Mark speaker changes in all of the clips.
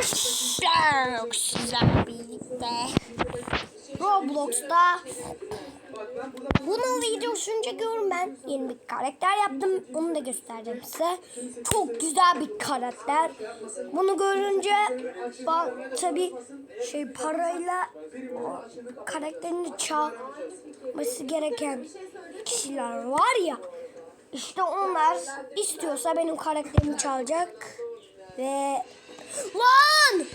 Speaker 1: Arkadaşlar sizlerle birlikte Roblox'ta bunun videosunu çekiyorum ben. Yeni bir karakter yaptım. Onu da göstereceğim size. Çok güzel bir karakter. Bunu görünce bak tabi şey parayla karakterini çalması gereken kişiler var ya. İşte onlar istiyorsa benim karakterimi çalacak ve lan!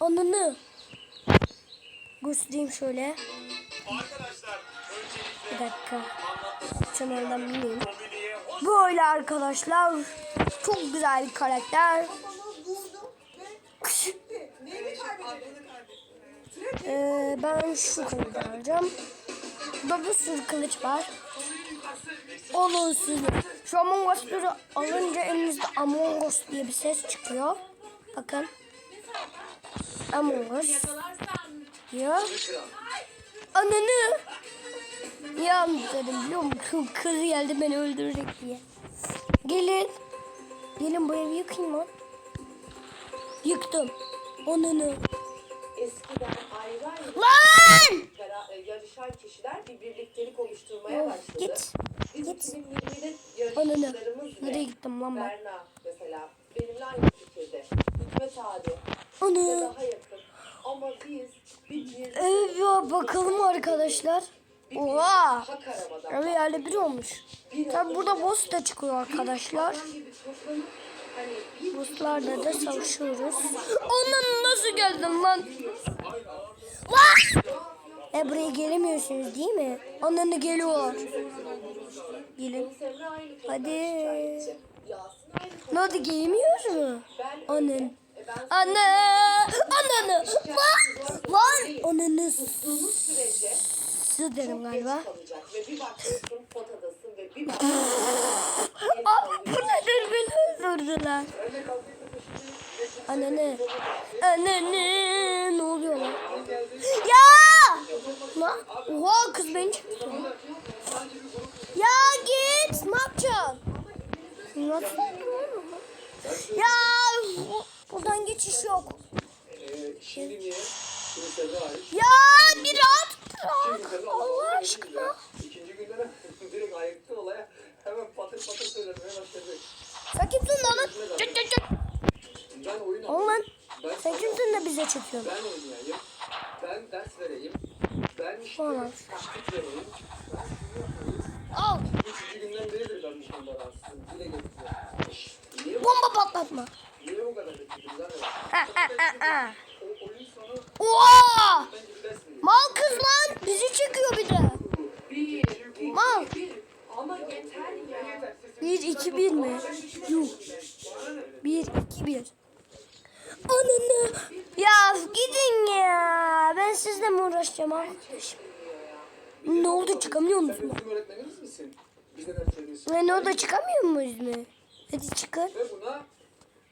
Speaker 1: Ananı. Göstereyim şöyle.
Speaker 2: Arkadaşlar
Speaker 1: bir dakika. Bineyim
Speaker 2: mobilyaya hoş
Speaker 1: böyle arkadaşlar. Çok güzel bir karakter. Ee, ben şu kılıcı alacağım. Burada bir sürü kılıç var. Olun size. Şu Among Us'ları alınca elinizde Among Us diye bir ses çıkıyor. Bakın. Among Us. Ya. Ananı. Ya dedim biliyor musun? Kız geldi beni öldürecek diye. Gelin. Gelin bu evi yıkayım lan. Yıktım. Ananı.
Speaker 3: Eskiden ayrı ayrı
Speaker 1: Lan!
Speaker 3: yarışan kişiler bir birliktelik oluşturmaya
Speaker 1: Of,
Speaker 3: başladı.
Speaker 1: git.
Speaker 3: Biz
Speaker 1: Git.
Speaker 3: 2020'de
Speaker 1: Ananı.
Speaker 3: yarışmacılarımız ve
Speaker 1: Nereye gittim lan ben?
Speaker 3: Berna mesela benimle aynı fikirde. Hikmet abi daha yakın. Ama biz bir bir
Speaker 1: Ev ya bakalım arkadaşlar. Oha. Ev yerle bir olmuş. Tabi burada boss da çıkıyor arkadaşlar.
Speaker 3: hani
Speaker 1: Bosslarla da savaşıyoruz. Onun nasıl geldin lan? Lan! E buraya gelemiyorsunuz değil mi? Ananı geliyor. Gelin. Hadi. Ne oldu gelemiyor mu?
Speaker 3: Ben E
Speaker 1: Ana! Ananı! Lan! Lan! Ananı
Speaker 3: tuttuğumuz sürece
Speaker 1: s derim galiba. Abi bu nedir beni öldürdüler. Ananı. Ananı. Ne oluyor lan? Ya! Lan. Oha kız beni çekiyor. Ya git. Ne yapacaksın? Nasıl? Ya
Speaker 4: Hariç.
Speaker 1: Ya bir rahat bırak. Allah aşkına.
Speaker 4: İkinci günden direkt ayıktı olaya. Hemen patır patır söylemeye başladı.
Speaker 1: Sen kimsin lan? Çık çık çık.
Speaker 4: Ben oyun
Speaker 1: Oğlum.
Speaker 4: Ben,
Speaker 1: Sen kimsin de bize çekiyorsun?
Speaker 4: ben oynayayım. Ben ders vereyim. Ben işte
Speaker 1: Tamam.
Speaker 4: taktik vereyim.
Speaker 1: Al.
Speaker 4: Üçüncü günden beridir ben bu konuda rahatsızım. Dile getiriyorum. Niye, bu-
Speaker 1: Bomba patlatma.
Speaker 4: niye bu kadar bekledim zaten?
Speaker 1: Ha, ha, ha, ha.
Speaker 4: O oyun sonu
Speaker 1: Oha!
Speaker 4: ben gibi ders vereyim.
Speaker 1: Mal kız lan. Bizi çekiyor bir de. Mal.
Speaker 3: ama yeter ya.
Speaker 1: 1 2 1 mi? Yuh. 1 2 1. Ananı. Ya gidin ya. Ben sizle mi uğraşacağım arkadaşım? Ne oldu çıkamıyor musun?
Speaker 4: ders veriyoruz.
Speaker 1: Ne, ne oldu çıkamıyor muyuz mu? Hadi çıkın.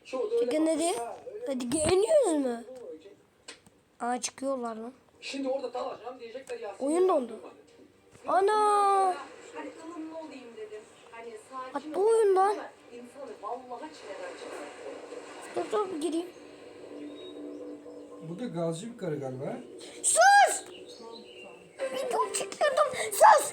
Speaker 1: Çıkın hadi. Hadi geliyoruz mu? Aa çıkıyorlar lan.
Speaker 4: Şimdi orada dalacağım diyecekler ya.
Speaker 1: Oyun dondu. Ana.
Speaker 3: Hani ılımlı olayım dedim. İnsanı vallahi çileden çıkar.
Speaker 1: Dur dur gireyim.
Speaker 5: Bu da gazcı bir karı galiba.
Speaker 1: Sus! Video çekiyordum. Sus!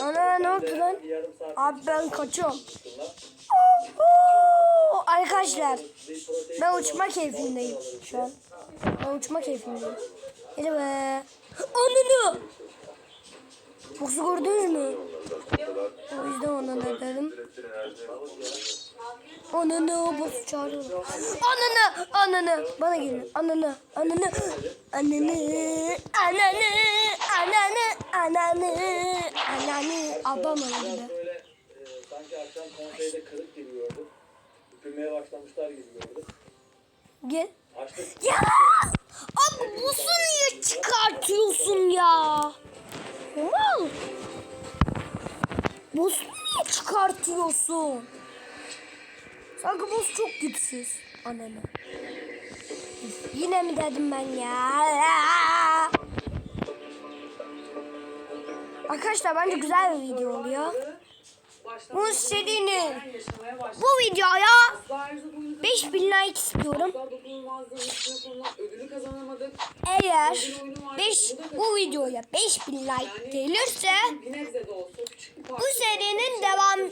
Speaker 1: Ana ne oldu lan? Abi ben kaçıyorum. Arkadaşlar ben uçma keyfindeyim şu an. Ben uçma keyfindeyim. Hadi be. Ananı. Bosu gördünüz mü? O yüzden ona ne dedim? Ananı bosu çağırıyor. Ananı ananı bana gelin. Ananı ananı ananı ananı ananı ananı abam öldü.
Speaker 4: böyle e, sanki akşam konseyde kırık gibi gördüm. Üpülmeye başlamışlar gibi gördüm.
Speaker 1: Gel.
Speaker 4: Açtık.
Speaker 1: Ya! Abi boss'u niye çıkartıyorsun ya? Mal! Boss'u niye çıkartıyorsun? Sanki boss çok güçsüz. Ananı. Yine mi dedim ben ya? Arkadaşlar bence güzel bir video oluyor. Bu serinin bu videoya 5000 like istiyorum. Eğer 5 bu videoya 5000 like gelirse bu serinin devam.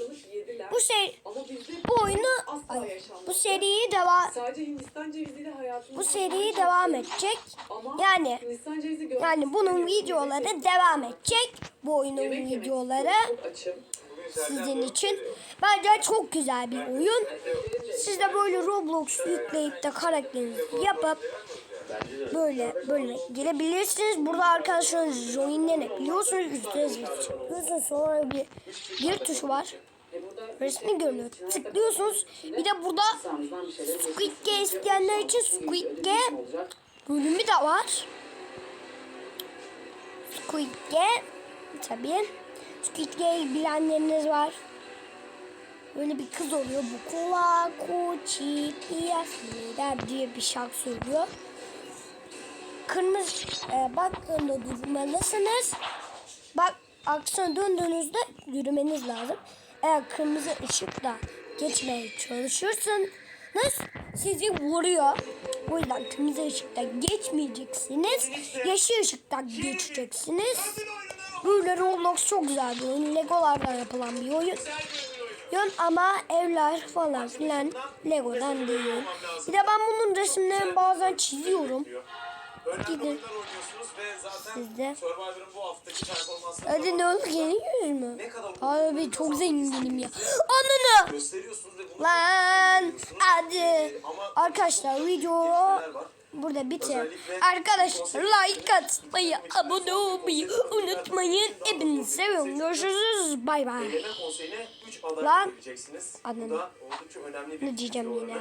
Speaker 1: Bu seri
Speaker 3: bizde
Speaker 1: bu oyunu ay, bu seriyi devam
Speaker 3: Sadece Hindistan ceviziyle hayatımız
Speaker 1: bu seri devam edecek.
Speaker 3: Ama
Speaker 1: Yani yani bunun videoları devam edecek. Bu oyunun videoları sizin için. Bence çok güzel bir oyun. Siz de böyle Roblox yükleyip de karakterinizi yapıp böyle böyle girebilirsiniz. Burada arkadaşlar join'den biliyorsunuz ücretsiz. Sonra bir bir tuşu var. Resmi görünüyor. Tıklıyorsunuz. Bir de burada Squid Game isteyenler için Squid Game bölümü de var. Squid Game tabii. Squid Game bilenleriniz var. Böyle bir kız oluyor. Bu kola koçi piyasliler diye bir şarkı söylüyor. Kırmızı e, baktığında durmalısınız. Bak aksana döndüğünüzde yürümeniz lazım. Eğer kırmızı ışıkta geçmeye çalışırsanız sizi vuruyor. O yüzden kırmızı ışıkta geçmeyeceksiniz. Yeşil ışıkta geçeceksiniz. Böyle Roblox çok güzel bir oyun. Legolardan yapılan bir oyun. Oyun ama evler falan filan Lego'dan değil. Bir de ben bunun resimlerini bazen çiziyorum. Gidin.
Speaker 2: oyunlar oynuyorsunuz ve zaten
Speaker 1: Siz de.
Speaker 2: Survivor'ın bu haftaki performansını
Speaker 1: Hadi ne oldu geliyoruz mu? Abi çok zenginim ya. Ananı! Lan hadi.
Speaker 2: ama
Speaker 1: Arkadaşlar video burada bitiyor. Arkadaşlar like atmayı, abone olmayı unutmayın. Hepinizi seviyorum. Görüşürüz. Bay bay.
Speaker 2: Eleme konseyine 3 aday
Speaker 1: Lan.
Speaker 2: bir
Speaker 1: Ne diyeceğim yine?